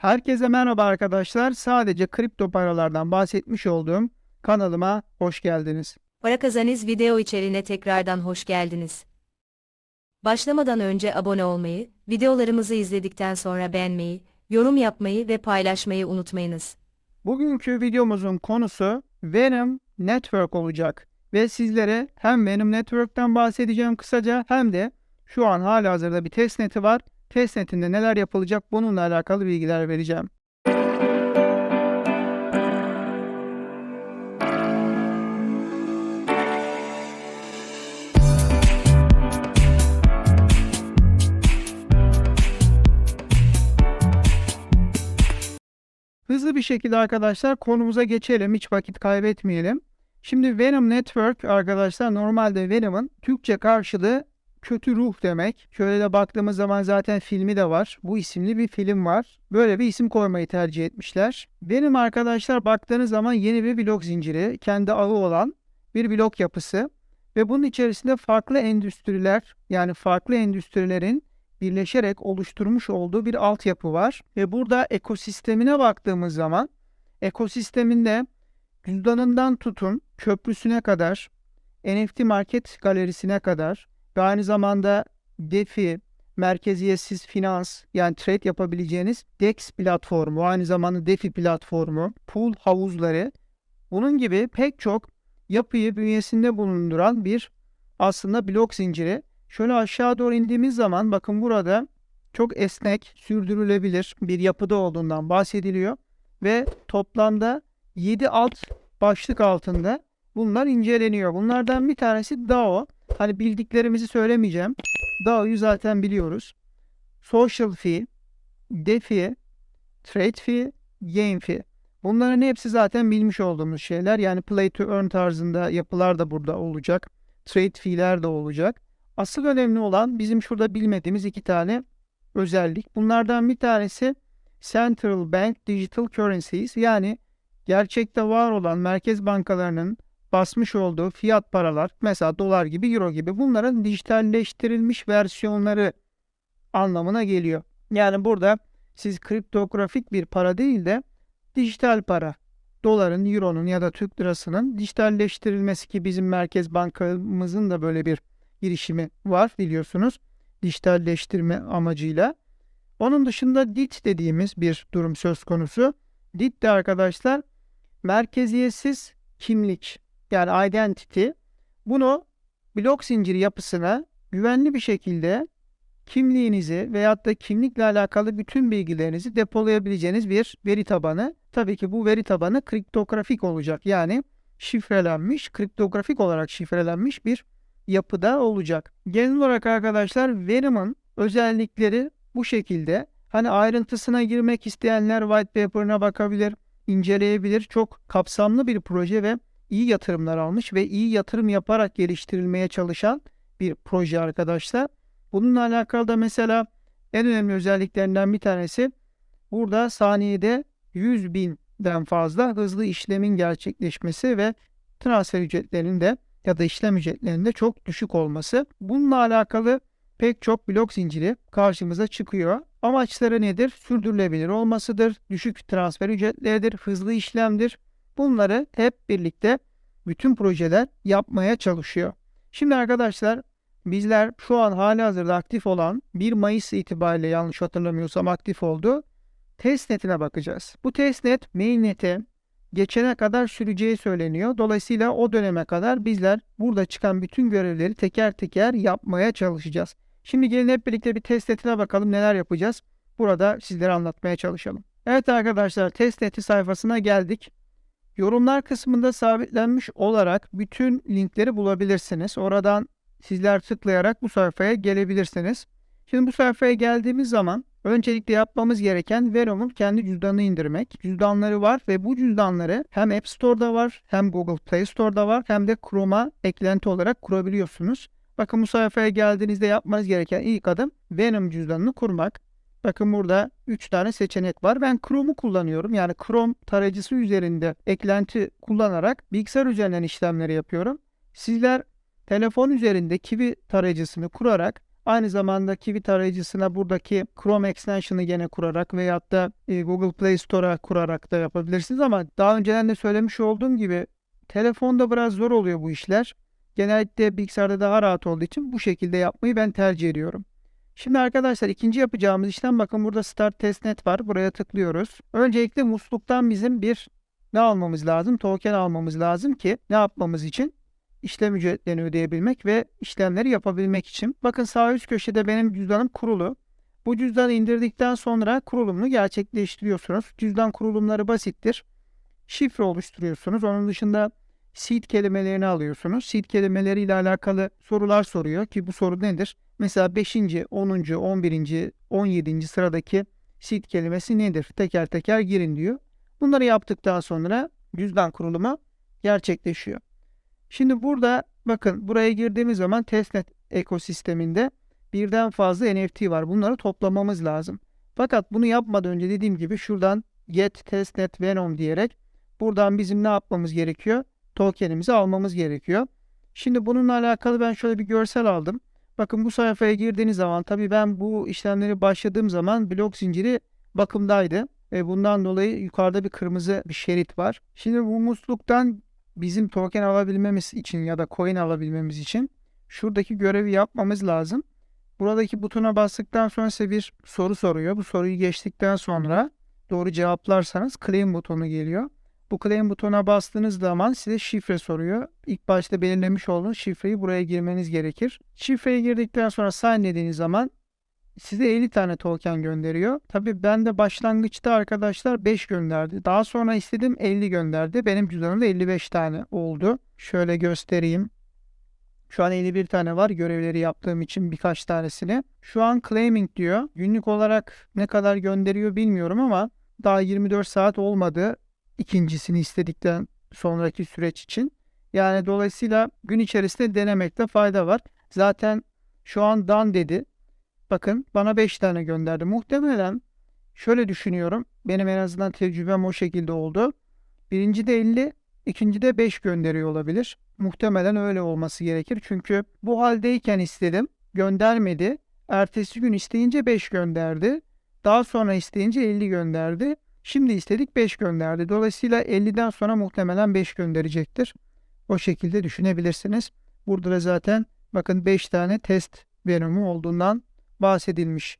Herkese merhaba arkadaşlar. Sadece kripto paralardan bahsetmiş olduğum kanalıma hoş geldiniz. Para Kazaniz video içeriğine tekrardan hoş geldiniz. Başlamadan önce abone olmayı, videolarımızı izledikten sonra beğenmeyi, yorum yapmayı ve paylaşmayı unutmayınız. Bugünkü videomuzun konusu Venom Network olacak ve sizlere hem Venom Network'ten bahsedeceğim kısaca hem de şu an halihazırda bir testneti var. Testnetinde neler yapılacak bununla alakalı bilgiler vereceğim. Hızlı bir şekilde arkadaşlar konumuza geçelim. Hiç vakit kaybetmeyelim. Şimdi Venom Network arkadaşlar normalde Venom'ın Türkçe karşılığı kötü ruh demek. Şöyle de baktığımız zaman zaten filmi de var. Bu isimli bir film var. Böyle bir isim koymayı tercih etmişler. Venom arkadaşlar baktığınız zaman yeni bir blok zinciri. Kendi ağı olan bir blok yapısı. Ve bunun içerisinde farklı endüstriler yani farklı endüstrilerin birleşerek oluşturmuş olduğu bir altyapı var. Ve burada ekosistemine baktığımız zaman ekosisteminde cüzdanından tutun köprüsüne kadar, NFT market galerisine kadar ve aynı zamanda DeFi, merkeziyetsiz finans yani trade yapabileceğiniz DEX platformu, aynı zamanda DeFi platformu, pool havuzları bunun gibi pek çok yapıyı bünyesinde bulunduran bir aslında blok zinciri. Şöyle aşağı doğru indiğimiz zaman bakın burada çok esnek, sürdürülebilir bir yapıda olduğundan bahsediliyor ve toplamda 7 alt başlık altında bunlar inceleniyor. Bunlardan bir tanesi DAO. Hani bildiklerimizi söylemeyeceğim. DAO'yu zaten biliyoruz. Social fee, DeFi, Trade fee, Game fee. Bunların hepsi zaten bilmiş olduğumuz şeyler. Yani play to earn tarzında yapılar da burada olacak. Trade fee'ler de olacak. Asıl önemli olan bizim şurada bilmediğimiz iki tane özellik. Bunlardan bir tanesi Central Bank Digital Currencies yani gerçekte var olan merkez bankalarının basmış olduğu fiyat paralar mesela dolar gibi euro gibi bunların dijitalleştirilmiş versiyonları anlamına geliyor. Yani burada siz kriptografik bir para değil de dijital para doların, euronun ya da Türk lirasının dijitalleştirilmesi ki bizim merkez bankamızın da böyle bir girişimi var biliyorsunuz. Dijitalleştirme amacıyla. Onun dışında DIT dediğimiz bir durum söz konusu. DIT de arkadaşlar merkeziyetsiz kimlik yani identity. Bunu blok zinciri yapısına güvenli bir şekilde kimliğinizi veyahut da kimlikle alakalı bütün bilgilerinizi depolayabileceğiniz bir veri tabanı. Tabii ki bu veri tabanı kriptografik olacak. Yani şifrelenmiş, kriptografik olarak şifrelenmiş bir yapıda olacak. Genel olarak arkadaşlar Venom'ın özellikleri bu şekilde. Hani ayrıntısına girmek isteyenler white paper'ına bakabilir, inceleyebilir. Çok kapsamlı bir proje ve iyi yatırımlar almış ve iyi yatırım yaparak geliştirilmeye çalışan bir proje arkadaşlar. Bununla alakalı da mesela en önemli özelliklerinden bir tanesi burada saniyede 100 binden fazla hızlı işlemin gerçekleşmesi ve transfer ücretlerinin de ya da işlem ücretlerinde çok düşük olması. Bununla alakalı pek çok blok zinciri karşımıza çıkıyor. Amaçları nedir? Sürdürülebilir olmasıdır, düşük transfer ücretleridir, hızlı işlemdir. Bunları hep birlikte bütün projeler yapmaya çalışıyor. Şimdi arkadaşlar bizler şu an hali hazırda aktif olan 1 Mayıs itibariyle yanlış hatırlamıyorsam aktif oldu. Testnet'ine bakacağız. Bu testnet mainnet'e geçene kadar süreceği söyleniyor. Dolayısıyla o döneme kadar bizler burada çıkan bütün görevleri teker teker yapmaya çalışacağız. Şimdi gelin hep birlikte bir testnetine bakalım neler yapacağız. Burada sizlere anlatmaya çalışalım. Evet arkadaşlar testneti sayfasına geldik. Yorumlar kısmında sabitlenmiş olarak bütün linkleri bulabilirsiniz. Oradan sizler tıklayarak bu sayfaya gelebilirsiniz. Şimdi bu sayfaya geldiğimiz zaman öncelikle yapmamız gereken Venom'un kendi cüzdanını indirmek. Cüzdanları var ve bu cüzdanları hem App Store'da var hem Google Play Store'da var hem de Chrome'a eklenti olarak kurabiliyorsunuz. Bakın bu sayfaya geldiğinizde yapmanız gereken ilk adım Venom cüzdanını kurmak. Bakın burada 3 tane seçenek var. Ben Chrome'u kullanıyorum. Yani Chrome tarayıcısı üzerinde eklenti kullanarak bilgisayar üzerinden işlemleri yapıyorum. Sizler telefon üzerinde Kiwi tarayıcısını kurarak Aynı zamanda Kiwi tarayıcısına buradaki Chrome extension'ı gene kurarak veyahut da e, Google Play Store'a kurarak da yapabilirsiniz ama daha önceden de söylemiş olduğum gibi telefonda biraz zor oluyor bu işler. Genellikle bilgisayarda daha rahat olduğu için bu şekilde yapmayı ben tercih ediyorum. Şimdi arkadaşlar ikinci yapacağımız işlem bakın burada Start Testnet var. Buraya tıklıyoruz. Öncelikle musluktan bizim bir ne almamız lazım? Token almamız lazım ki ne yapmamız için? işlem ücretlerini ödeyebilmek ve işlemleri yapabilmek için. Bakın sağ üst köşede benim cüzdanım kurulu. Bu cüzdanı indirdikten sonra kurulumunu gerçekleştiriyorsunuz. Cüzdan kurulumları basittir. Şifre oluşturuyorsunuz. Onun dışında seed kelimelerini alıyorsunuz. Seed kelimeleriyle alakalı sorular soruyor ki bu soru nedir? Mesela 5. 10. 11. 17. sıradaki seed kelimesi nedir? Teker teker girin diyor. Bunları yaptıktan sonra cüzdan kurulumu gerçekleşiyor. Şimdi burada bakın buraya girdiğimiz zaman testnet ekosisteminde birden fazla NFT var. Bunları toplamamız lazım. Fakat bunu yapmadan önce dediğim gibi şuradan get testnet venom diyerek buradan bizim ne yapmamız gerekiyor? Tokenimizi almamız gerekiyor. Şimdi bununla alakalı ben şöyle bir görsel aldım. Bakın bu sayfaya girdiğiniz zaman tabii ben bu işlemleri başladığım zaman blok zinciri bakımdaydı. Ve bundan dolayı yukarıda bir kırmızı bir şerit var. Şimdi bu musluktan bizim token alabilmemiz için ya da coin alabilmemiz için şuradaki görevi yapmamız lazım. Buradaki butona bastıktan sonra size bir soru soruyor. Bu soruyu geçtikten sonra doğru cevaplarsanız claim butonu geliyor. Bu claim butona bastığınız zaman size şifre soruyor. İlk başta belirlemiş olduğunuz şifreyi buraya girmeniz gerekir. Şifreyi girdikten sonra sign dediğiniz zaman size 50 tane token gönderiyor. Tabi ben de başlangıçta arkadaşlar 5 gönderdi. Daha sonra istedim 50 gönderdi. Benim cüzdanımda 55 tane oldu. Şöyle göstereyim. Şu an 51 tane var görevleri yaptığım için birkaç tanesini. Şu an claiming diyor. Günlük olarak ne kadar gönderiyor bilmiyorum ama daha 24 saat olmadı ikincisini istedikten sonraki süreç için. Yani dolayısıyla gün içerisinde denemekte fayda var. Zaten şu an done dedi. Bakın bana 5 tane gönderdi. Muhtemelen şöyle düşünüyorum. Benim en azından tecrübem o şekilde oldu. Birinci de 50, ikinci de 5 gönderiyor olabilir. Muhtemelen öyle olması gerekir. Çünkü bu haldeyken istedim. Göndermedi. Ertesi gün isteyince 5 gönderdi. Daha sonra isteyince 50 gönderdi. Şimdi istedik 5 gönderdi. Dolayısıyla 50'den sonra muhtemelen 5 gönderecektir. O şekilde düşünebilirsiniz. Burada da zaten bakın 5 tane test verimi olduğundan bahsedilmiş.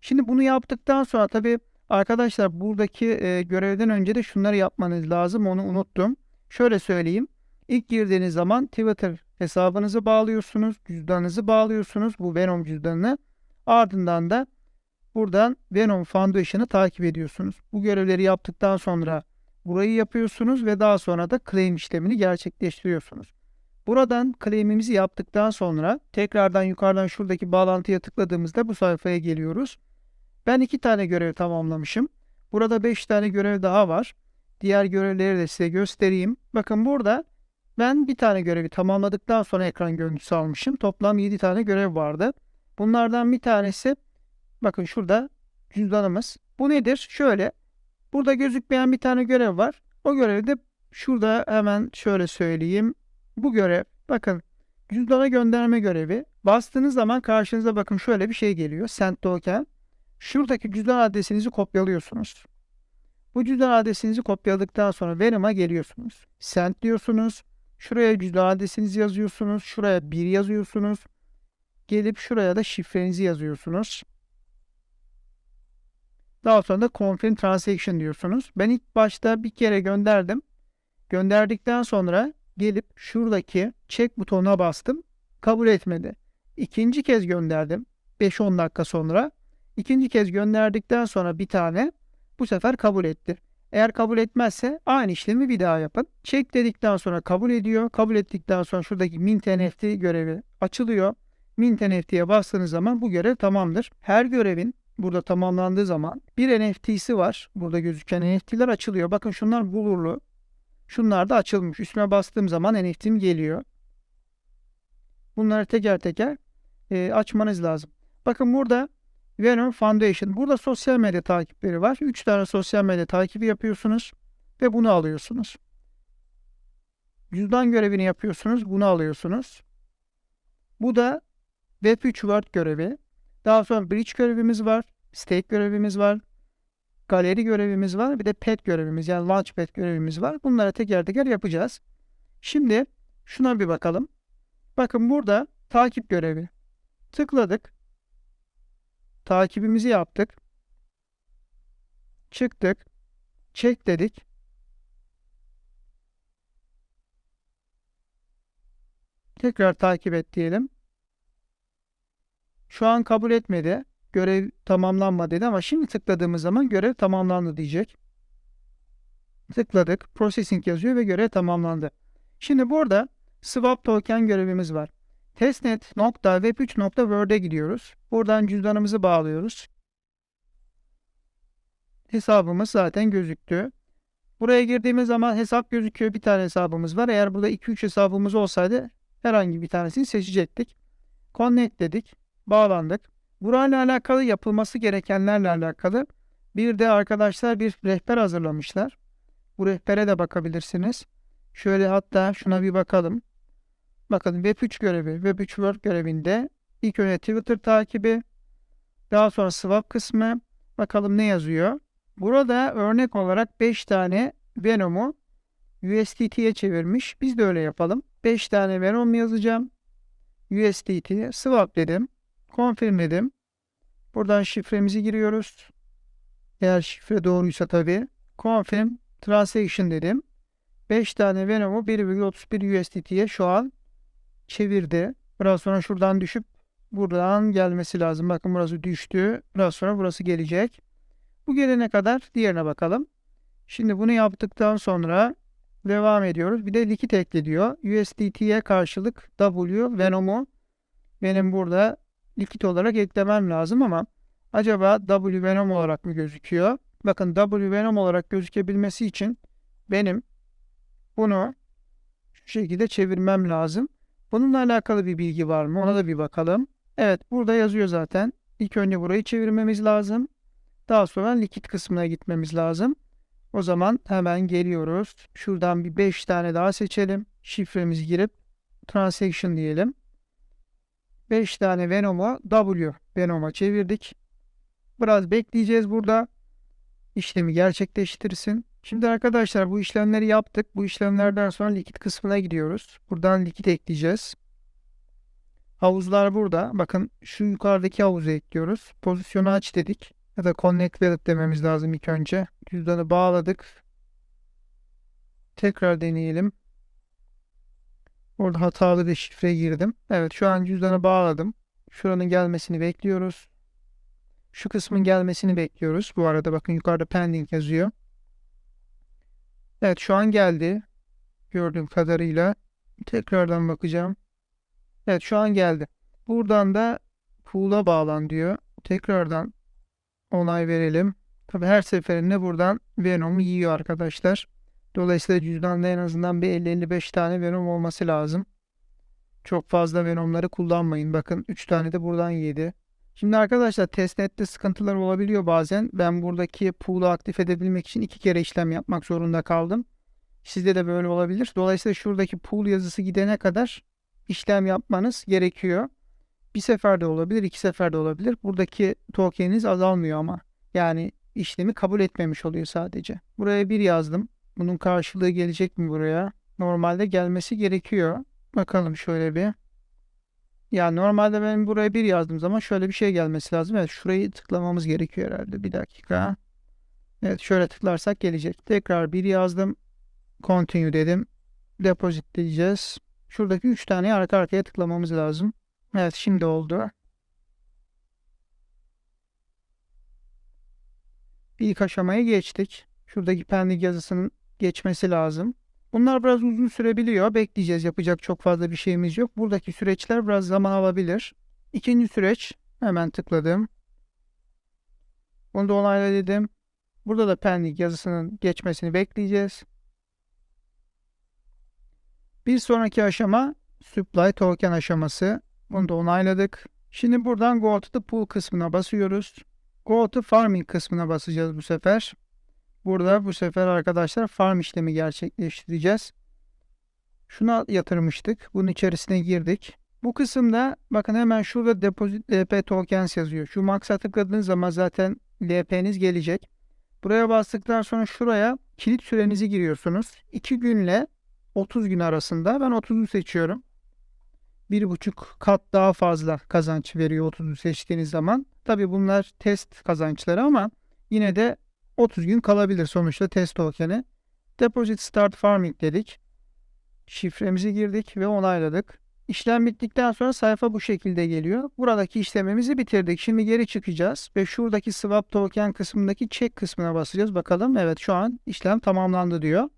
Şimdi bunu yaptıktan sonra tabii arkadaşlar buradaki e, görevden önce de şunları yapmanız lazım. Onu unuttum. Şöyle söyleyeyim. İlk girdiğiniz zaman Twitter hesabınızı bağlıyorsunuz. Cüzdanınızı bağlıyorsunuz. Bu Venom cüzdanını. Ardından da buradan Venom Foundation'ı takip ediyorsunuz. Bu görevleri yaptıktan sonra burayı yapıyorsunuz ve daha sonra da claim işlemini gerçekleştiriyorsunuz. Buradan claim'imizi yaptıktan sonra tekrardan yukarıdan şuradaki bağlantıya tıkladığımızda bu sayfaya geliyoruz. Ben iki tane görev tamamlamışım. Burada beş tane görev daha var. Diğer görevleri de size göstereyim. Bakın burada ben bir tane görevi tamamladıktan sonra ekran görüntüsü almışım. Toplam 7 tane görev vardı. Bunlardan bir tanesi bakın şurada cüzdanımız. Bu nedir? Şöyle burada gözükmeyen bir tane görev var. O görevi de şurada hemen şöyle söyleyeyim. Bu görev bakın cüzdana gönderme görevi. Bastığınız zaman karşınıza bakın şöyle bir şey geliyor. Send token. Şuradaki cüzdan adresinizi kopyalıyorsunuz. Bu cüzdan adresinizi kopyaladıktan sonra Venom'a geliyorsunuz. Send diyorsunuz. Şuraya cüzdan adresinizi yazıyorsunuz. Şuraya 1 yazıyorsunuz. Gelip şuraya da şifrenizi yazıyorsunuz. Daha sonra da confirm transaction diyorsunuz. Ben ilk başta bir kere gönderdim. Gönderdikten sonra gelip şuradaki check butonuna bastım. Kabul etmedi. İkinci kez gönderdim. 5-10 dakika sonra. İkinci kez gönderdikten sonra bir tane bu sefer kabul etti. Eğer kabul etmezse aynı işlemi bir daha yapın. Check dedikten sonra kabul ediyor. Kabul ettikten sonra şuradaki Mint NFT görevi açılıyor. Mint NFT'ye bastığınız zaman bu görev tamamdır. Her görevin burada tamamlandığı zaman bir NFT'si var. Burada gözüken NFT'ler açılıyor. Bakın şunlar bulurlu. Şunlar da açılmış. Üstüne bastığım zaman NFT'm geliyor. Bunları teker teker e, açmanız lazım. Bakın burada Venom Foundation. Burada sosyal medya takipleri var. 3 tane sosyal medya takibi yapıyorsunuz ve bunu alıyorsunuz. Cüzdan görevini yapıyorsunuz. Bunu alıyorsunuz. Bu da Web3 Word görevi. Daha sonra Bridge görevimiz var. Stake görevimiz var. Galeri görevimiz var. Bir de pet görevimiz yani Launchpad görevimiz var. Bunları teker teker yapacağız. Şimdi şuna bir bakalım. Bakın burada takip görevi. Tıkladık. Takibimizi yaptık. Çıktık. Çek dedik. Tekrar takip et diyelim. Şu an kabul etmedi. Görev tamamlanmadı dedi ama şimdi tıkladığımız zaman görev tamamlandı diyecek. Tıkladık. Processing yazıyor ve görev tamamlandı. Şimdi burada swap token görevimiz var. Testnet nokta web3 nokta word'e gidiyoruz. Buradan cüzdanımızı bağlıyoruz. Hesabımız zaten gözüktü. Buraya girdiğimiz zaman hesap gözüküyor. Bir tane hesabımız var. Eğer burada 2-3 hesabımız olsaydı herhangi bir tanesini seçecektik. Connect dedik. Bağlandık. Burayla alakalı yapılması gerekenlerle alakalı bir de arkadaşlar bir rehber hazırlamışlar. Bu rehbere de bakabilirsiniz. Şöyle hatta şuna bir bakalım. Bakın Web3 görevi, Web3 Word görevinde ilk önce Twitter takibi, daha sonra swap kısmı. Bakalım ne yazıyor. Burada örnek olarak 5 tane Venom'u USDT'ye çevirmiş. Biz de öyle yapalım. 5 tane Venom yazacağım. USDT swap dedim. Confirm dedim. Buradan şifremizi giriyoruz. Eğer şifre doğruysa tabii. Confirm transaction dedim. 5 tane Venom'u 1,31 USDT'ye şu an çevirdi. Biraz sonra şuradan düşüp buradan gelmesi lazım. Bakın burası düştü. Biraz sonra burası gelecek. Bu gelene kadar diğerine bakalım. Şimdi bunu yaptıktan sonra devam ediyoruz. Bir de likit ekle diyor. USDT'ye karşılık W Venom'u benim burada likit olarak eklemem lazım ama acaba W Venom olarak mı gözüküyor? Bakın W Venom olarak gözükebilmesi için benim bunu şu şekilde çevirmem lazım. Bununla alakalı bir bilgi var mı? Ona da bir bakalım. Evet burada yazıyor zaten. İlk önce burayı çevirmemiz lazım. Daha sonra likit kısmına gitmemiz lazım. O zaman hemen geliyoruz. Şuradan bir 5 tane daha seçelim. Şifremizi girip transaction diyelim. 5 tane Venom'u W Venom'a çevirdik. Biraz bekleyeceğiz burada. İşlemi gerçekleştirsin. Şimdi arkadaşlar bu işlemleri yaptık. Bu işlemlerden sonra likit kısmına gidiyoruz. Buradan likit ekleyeceğiz. Havuzlar burada. Bakın şu yukarıdaki havuzu ekliyoruz. Pozisyonu aç dedik. Ya da connect wallet dememiz lazım ilk önce. Cüzdanı bağladık. Tekrar deneyelim. Orada hatalı bir şifre girdim. Evet şu an cüzdanı bağladım. Şuranın gelmesini bekliyoruz. Şu kısmın gelmesini bekliyoruz. Bu arada bakın yukarıda pending yazıyor. Evet şu an geldi. Gördüğüm kadarıyla. Tekrardan bakacağım. Evet şu an geldi. Buradan da pool'a bağlan diyor. Tekrardan onay verelim. Tabi her seferinde buradan Venom yiyor arkadaşlar. Dolayısıyla cüzdanda en azından bir 50-55 tane Venom olması lazım. Çok fazla Venom'ları kullanmayın. Bakın 3 tane de buradan yedi. Şimdi arkadaşlar testnet'te sıkıntılar olabiliyor bazen. Ben buradaki pool'u aktif edebilmek için iki kere işlem yapmak zorunda kaldım. Sizde de böyle olabilir. Dolayısıyla şuradaki pool yazısı gidene kadar işlem yapmanız gerekiyor. Bir seferde olabilir, iki seferde olabilir. Buradaki tokeniniz azalmıyor ama. Yani işlemi kabul etmemiş oluyor sadece. Buraya bir yazdım. Bunun karşılığı gelecek mi buraya? Normalde gelmesi gerekiyor. Bakalım şöyle bir. Ya normalde ben buraya bir yazdığım zaman şöyle bir şey gelmesi lazım. Evet şurayı tıklamamız gerekiyor herhalde. Bir dakika. Evet şöyle tıklarsak gelecek. Tekrar bir yazdım. Continue dedim. Deposit diyeceğiz. Şuradaki 3 tane arka arkaya tıklamamız lazım. Evet şimdi oldu. İlk aşamaya geçtik. Şuradaki pending yazısının geçmesi lazım. Bunlar biraz uzun sürebiliyor. Bekleyeceğiz. Yapacak çok fazla bir şeyimiz yok. Buradaki süreçler biraz zaman alabilir. İkinci süreç hemen tıkladım. Bunu da onayla dedim. Burada da pending yazısının geçmesini bekleyeceğiz. Bir sonraki aşama supply token aşaması. Bunu da onayladık. Şimdi buradan go to the pool kısmına basıyoruz. Go to farming kısmına basacağız bu sefer. Burada bu sefer arkadaşlar farm işlemi gerçekleştireceğiz. Şuna yatırmıştık. Bunun içerisine girdik. Bu kısımda bakın hemen şurada deposit LP tokens yazıyor. Şu max'a tıkladığınız zaman zaten LP'niz gelecek. Buraya bastıktan sonra şuraya kilit sürenizi giriyorsunuz. 2 günle 30 gün arasında. Ben 30'u seçiyorum. Bir buçuk kat daha fazla kazanç veriyor 30'u seçtiğiniz zaman. Tabi bunlar test kazançları ama yine de 30 gün kalabilir sonuçta test tokeni. Deposit Start Farming dedik. Şifremizi girdik ve onayladık. İşlem bittikten sonra sayfa bu şekilde geliyor. Buradaki işlemimizi bitirdik. Şimdi geri çıkacağız ve şuradaki swap token kısmındaki check kısmına basacağız. Bakalım evet şu an işlem tamamlandı diyor.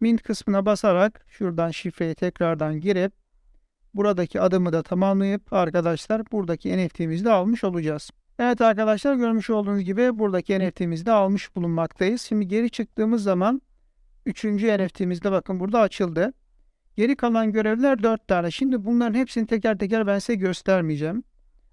Mint kısmına basarak şuradan şifreyi tekrardan girip buradaki adımı da tamamlayıp arkadaşlar buradaki NFT'mizi de almış olacağız. Evet arkadaşlar görmüş olduğunuz gibi buradaki NFT'mizi de almış bulunmaktayız. Şimdi geri çıktığımız zaman 3. NFT'miz de bakın burada açıldı. Geri kalan görevler 4 tane. Şimdi bunların hepsini teker teker ben size göstermeyeceğim.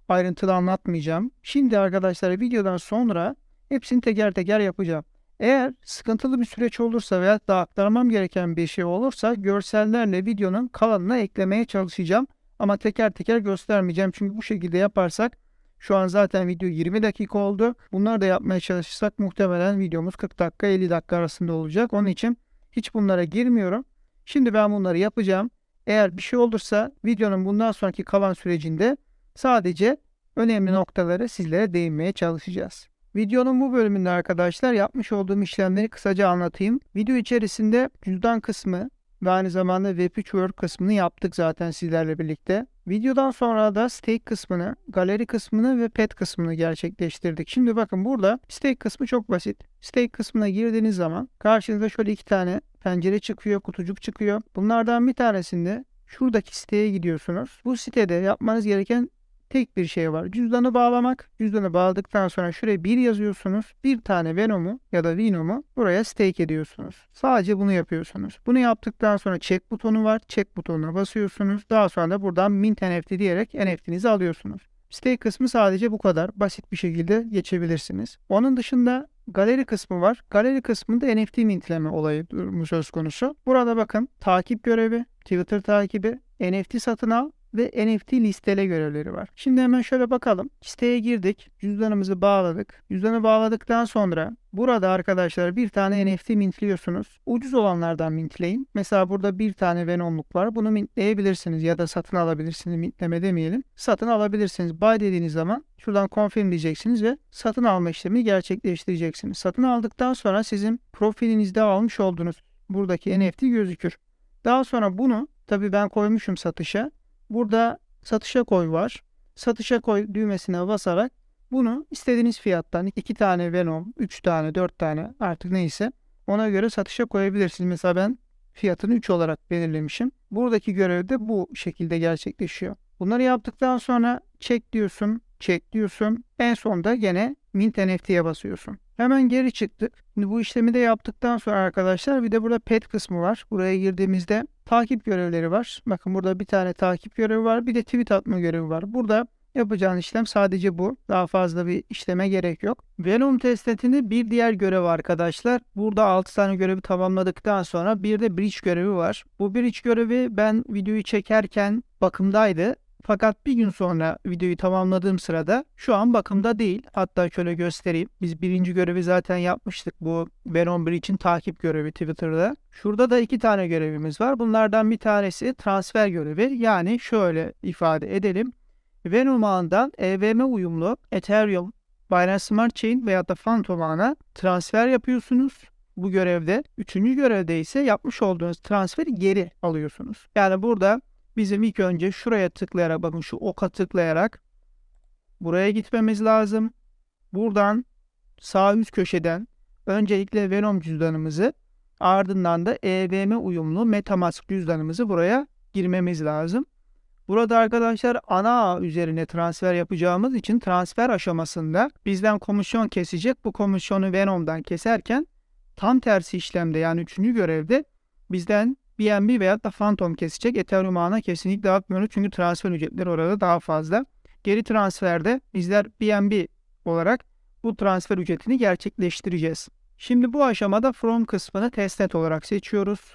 Ayrıntılı anlatmayacağım. Şimdi arkadaşlar videodan sonra hepsini teker teker yapacağım. Eğer sıkıntılı bir süreç olursa veya da aktarmam gereken bir şey olursa görsellerle videonun kalanına eklemeye çalışacağım. Ama teker teker göstermeyeceğim. Çünkü bu şekilde yaparsak şu an zaten video 20 dakika oldu. Bunları da yapmaya çalışırsak muhtemelen videomuz 40 dakika 50 dakika arasında olacak. Onun için hiç bunlara girmiyorum. Şimdi ben bunları yapacağım. Eğer bir şey olursa videonun bundan sonraki kalan sürecinde sadece önemli noktaları sizlere değinmeye çalışacağız. Videonun bu bölümünde arkadaşlar yapmış olduğum işlemleri kısaca anlatayım. Video içerisinde cüzdan kısmı ve aynı zamanda Web3 World kısmını yaptık zaten sizlerle birlikte. Videodan sonra da stake kısmını, galeri kısmını ve pet kısmını gerçekleştirdik. Şimdi bakın burada stake kısmı çok basit. Stake kısmına girdiğiniz zaman karşınıza şöyle iki tane pencere çıkıyor, kutucuk çıkıyor. Bunlardan bir tanesinde şuradaki siteye gidiyorsunuz. Bu sitede yapmanız gereken tek bir şey var. Cüzdanı bağlamak. Cüzdanı bağladıktan sonra şuraya bir yazıyorsunuz. Bir tane Venom'u ya da Venom'u buraya stake ediyorsunuz. Sadece bunu yapıyorsunuz. Bunu yaptıktan sonra check butonu var. Check butonuna basıyorsunuz. Daha sonra da buradan mint NFT diyerek NFT'nizi alıyorsunuz. Stake kısmı sadece bu kadar. Basit bir şekilde geçebilirsiniz. Onun dışında galeri kısmı var. Galeri kısmında NFT mintleme olayı durumu söz konusu. Burada bakın takip görevi, Twitter takibi, NFT satın al ve NFT listele görevleri var. Şimdi hemen şöyle bakalım. Siteye girdik. Cüzdanımızı bağladık. Cüzdanı bağladıktan sonra burada arkadaşlar bir tane NFT mintliyorsunuz. Ucuz olanlardan mintleyin. Mesela burada bir tane Venom'luk var. Bunu mintleyebilirsiniz ya da satın alabilirsiniz. Mintleme demeyelim. Satın alabilirsiniz. Buy dediğiniz zaman şuradan confirm diyeceksiniz ve satın alma işlemi gerçekleştireceksiniz. Satın aldıktan sonra sizin profilinizde almış olduğunuz buradaki NFT gözükür. Daha sonra bunu tabii ben koymuşum satışa. Burada satışa koy var. Satışa koy düğmesine basarak bunu istediğiniz fiyattan 2 tane Venom, 3 tane, 4 tane artık neyse ona göre satışa koyabilirsiniz. Mesela ben fiyatını 3 olarak belirlemişim. Buradaki görev de bu şekilde gerçekleşiyor. Bunları yaptıktan sonra check diyorsun, check diyorsun. En sonda gene Mint NFT'ye basıyorsun. Hemen geri çıktık. Şimdi bu işlemi de yaptıktan sonra arkadaşlar bir de burada pet kısmı var. Buraya girdiğimizde takip görevleri var. Bakın burada bir tane takip görevi var. Bir de tweet atma görevi var. Burada yapacağın işlem sadece bu. Daha fazla bir işleme gerek yok. Venom testnetinde bir diğer görev arkadaşlar. Burada 6 tane görevi tamamladıktan sonra bir de bridge görevi var. Bu bridge görevi ben videoyu çekerken bakımdaydı. Fakat bir gün sonra videoyu tamamladığım sırada şu an bakımda değil. Hatta şöyle göstereyim. Biz birinci görevi zaten yapmıştık. Bu Venom için takip görevi Twitter'da. Şurada da iki tane görevimiz var. Bunlardan bir tanesi transfer görevi. Yani şöyle ifade edelim. Venom ağından EVM uyumlu Ethereum, Binance Smart Chain veya da Phantom ağına transfer yapıyorsunuz bu görevde. Üçüncü görevde ise yapmış olduğunuz transferi geri alıyorsunuz. Yani burada bizim ilk önce şuraya tıklayarak bakın şu oka tıklayarak buraya gitmemiz lazım. Buradan sağ üst köşeden öncelikle Venom cüzdanımızı ardından da EVM uyumlu Metamask cüzdanımızı buraya girmemiz lazım. Burada arkadaşlar ana ağ üzerine transfer yapacağımız için transfer aşamasında bizden komisyon kesecek. Bu komisyonu Venom'dan keserken tam tersi işlemde yani üçüncü görevde bizden BNB veya da Phantom kesecek. Ethereum ağına kesinlikle atmıyoruz çünkü transfer ücretleri orada daha fazla. Geri transferde bizler BNB olarak bu transfer ücretini gerçekleştireceğiz. Şimdi bu aşamada From kısmını testnet olarak seçiyoruz.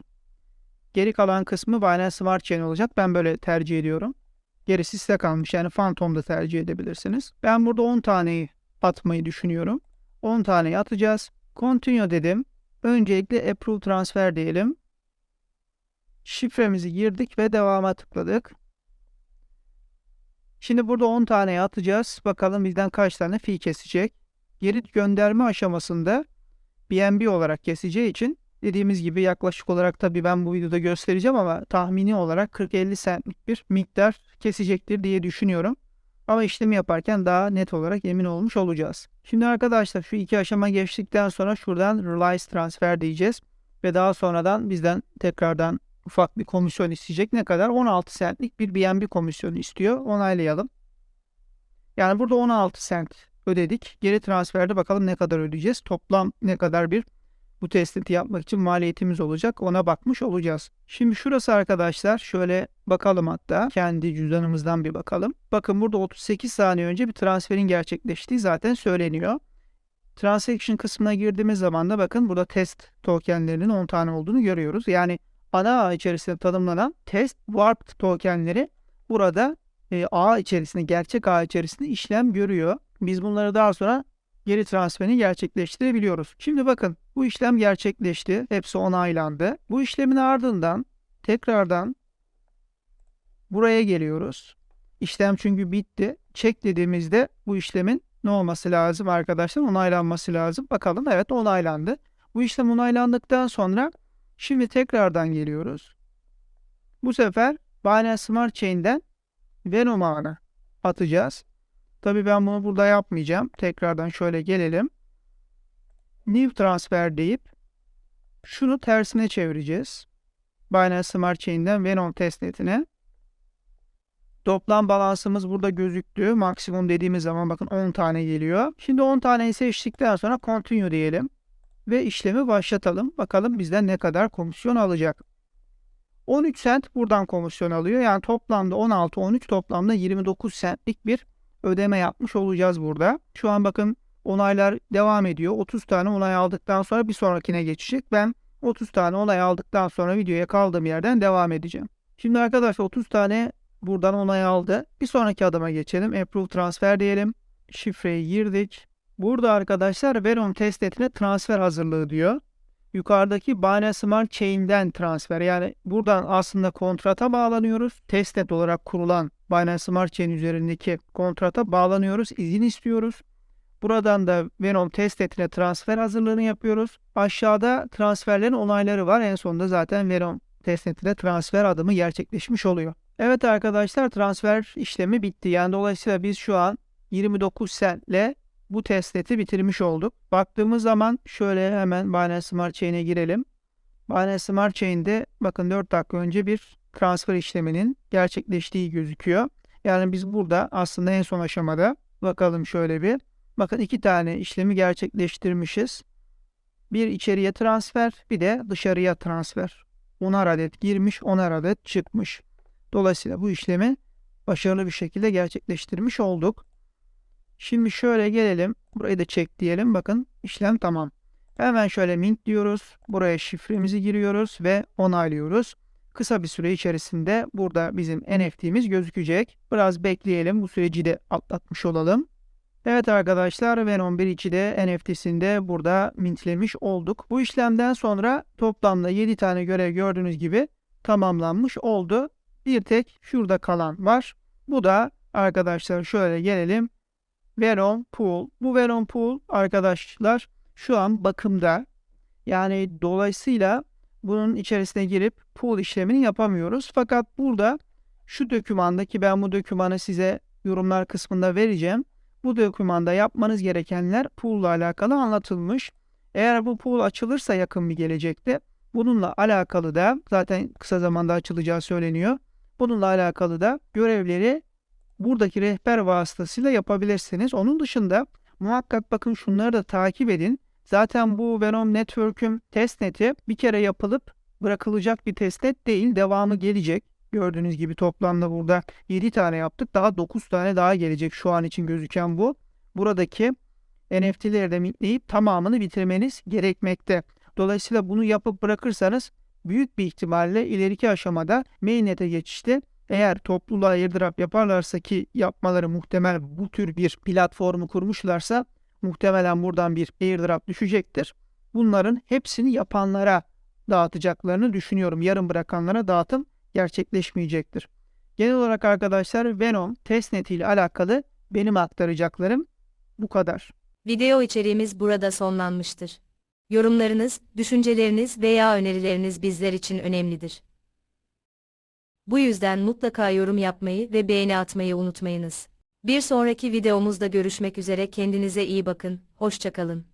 Geri kalan kısmı Binance Smart Chain olacak. Ben böyle tercih ediyorum. Gerisi size kalmış. Yani Phantom da tercih edebilirsiniz. Ben burada 10 taneyi atmayı düşünüyorum. 10 taneyi atacağız. Continue dedim. Öncelikle Approve Transfer diyelim. Şifremizi girdik ve devama tıkladık. Şimdi burada 10 tane atacağız. Bakalım bizden kaç tane fee kesecek. Geri gönderme aşamasında BNB olarak keseceği için dediğimiz gibi yaklaşık olarak tabii ben bu videoda göstereceğim ama tahmini olarak 40-50 centlik bir miktar kesecektir diye düşünüyorum. Ama işlemi yaparken daha net olarak emin olmuş olacağız. Şimdi arkadaşlar şu iki aşama geçtikten sonra şuradan Realize Transfer diyeceğiz. Ve daha sonradan bizden tekrardan ufak bir komisyon isteyecek. Ne kadar? 16 centlik bir BNB komisyonu istiyor. Onaylayalım. Yani burada 16 cent ödedik. Geri transferde bakalım ne kadar ödeyeceğiz. Toplam ne kadar bir bu tespiti yapmak için maliyetimiz olacak. Ona bakmış olacağız. Şimdi şurası arkadaşlar şöyle bakalım hatta kendi cüzdanımızdan bir bakalım. Bakın burada 38 saniye önce bir transferin gerçekleştiği zaten söyleniyor. Transaction kısmına girdiğimiz zaman da bakın burada test tokenlerinin 10 tane olduğunu görüyoruz. Yani ana ağ içerisinde tanımlanan test warped tokenleri burada e, ağ içerisinde, gerçek ağ içerisinde işlem görüyor. Biz bunları daha sonra geri transferini gerçekleştirebiliyoruz. Şimdi bakın bu işlem gerçekleşti. Hepsi onaylandı. Bu işlemin ardından tekrardan buraya geliyoruz. İşlem çünkü bitti. Çek dediğimizde bu işlemin ne olması lazım arkadaşlar? Onaylanması lazım. Bakalım evet onaylandı. Bu işlem onaylandıktan sonra şimdi tekrardan geliyoruz. Bu sefer Binance Smart Chain'den Venom ağına atacağız. Tabii ben bunu burada yapmayacağım. Tekrardan şöyle gelelim. New transfer deyip şunu tersine çevireceğiz. Binance Smart Chain'den Venom testnetine. Toplam balansımız burada gözüktü. Maksimum dediğimiz zaman bakın 10 tane geliyor. Şimdi 10 taneyi seçtikten sonra continue diyelim. Ve işlemi başlatalım. Bakalım bizden ne kadar komisyon alacak. 13 cent buradan komisyon alıyor. Yani toplamda 16, 13 toplamda 29 centlik bir ödeme yapmış olacağız burada. Şu an bakın onaylar devam ediyor. 30 tane onay aldıktan sonra bir sonrakine geçecek. Ben 30 tane onay aldıktan sonra videoya kaldığım yerden devam edeceğim. Şimdi arkadaşlar 30 tane buradan onay aldı. Bir sonraki adıma geçelim. Approve transfer diyelim. Şifreyi girdik. Burada arkadaşlar Venom testnetine transfer hazırlığı diyor. Yukarıdaki Binance Smart Chain'den transfer yani buradan aslında kontrata bağlanıyoruz. Testnet olarak kurulan Binance Smart Chain üzerindeki kontrata bağlanıyoruz. izin istiyoruz. Buradan da Venom testnetine transfer hazırlığını yapıyoruz. Aşağıda transferlerin onayları var. En sonunda zaten Venom testnetine transfer adımı gerçekleşmiş oluyor. Evet arkadaşlar transfer işlemi bitti. Yani dolayısıyla biz şu an 29 centle bu testneti bitirmiş olduk. Baktığımız zaman şöyle hemen Binance Smart Chain'e girelim. Binance Smart Chain'de bakın 4 dakika önce bir transfer işleminin gerçekleştiği gözüküyor. Yani biz burada aslında en son aşamada bakalım şöyle bir. Bakın iki tane işlemi gerçekleştirmişiz. Bir içeriye transfer bir de dışarıya transfer. 10'ar adet girmiş 10'ar adet çıkmış. Dolayısıyla bu işlemi başarılı bir şekilde gerçekleştirmiş olduk. Şimdi şöyle gelelim. Burayı da çek diyelim. Bakın işlem tamam. Hemen şöyle mint diyoruz. Buraya şifremizi giriyoruz ve onaylıyoruz. Kısa bir süre içerisinde burada bizim NFT'miz gözükecek. Biraz bekleyelim. Bu süreci de atlatmış olalım. Evet arkadaşlar Venom 1.2 de NFT'sinde burada mintlemiş olduk. Bu işlemden sonra toplamda 7 tane görev gördüğünüz gibi tamamlanmış oldu. Bir tek şurada kalan var. Bu da arkadaşlar şöyle gelelim. Venom Pool. Bu Venom Pool arkadaşlar şu an bakımda. Yani dolayısıyla bunun içerisine girip pool işlemini yapamıyoruz. Fakat burada şu dokümanda ki ben bu dokümanı size yorumlar kısmında vereceğim. Bu dokümanda yapmanız gerekenler pool ile alakalı anlatılmış. Eğer bu pool açılırsa yakın bir gelecekte bununla alakalı da zaten kısa zamanda açılacağı söyleniyor. Bununla alakalı da görevleri buradaki rehber vasıtasıyla yapabilirsiniz. Onun dışında muhakkak bakın şunları da takip edin. Zaten bu Venom Network'ün testneti bir kere yapılıp bırakılacak bir testnet değil. Devamı gelecek. Gördüğünüz gibi toplamda burada 7 tane yaptık. Daha 9 tane daha gelecek şu an için gözüken bu. Buradaki NFT'leri de mintleyip tamamını bitirmeniz gerekmekte. Dolayısıyla bunu yapıp bırakırsanız büyük bir ihtimalle ileriki aşamada mainnet'e geçişte Eğer topluluğa airdrop yaparlarsa ki yapmaları muhtemel bu tür bir platformu kurmuşlarsa muhtemelen buradan bir airdrop düşecektir. Bunların hepsini yapanlara dağıtacaklarını düşünüyorum. Yarım bırakanlara dağıtım gerçekleşmeyecektir. Genel olarak arkadaşlar Venom testnet ile alakalı benim aktaracaklarım bu kadar. Video içeriğimiz burada sonlanmıştır. Yorumlarınız, düşünceleriniz veya önerileriniz bizler için önemlidir. Bu yüzden mutlaka yorum yapmayı ve beğeni atmayı unutmayınız. Bir sonraki videomuzda görüşmek üzere kendinize iyi bakın, hoşçakalın.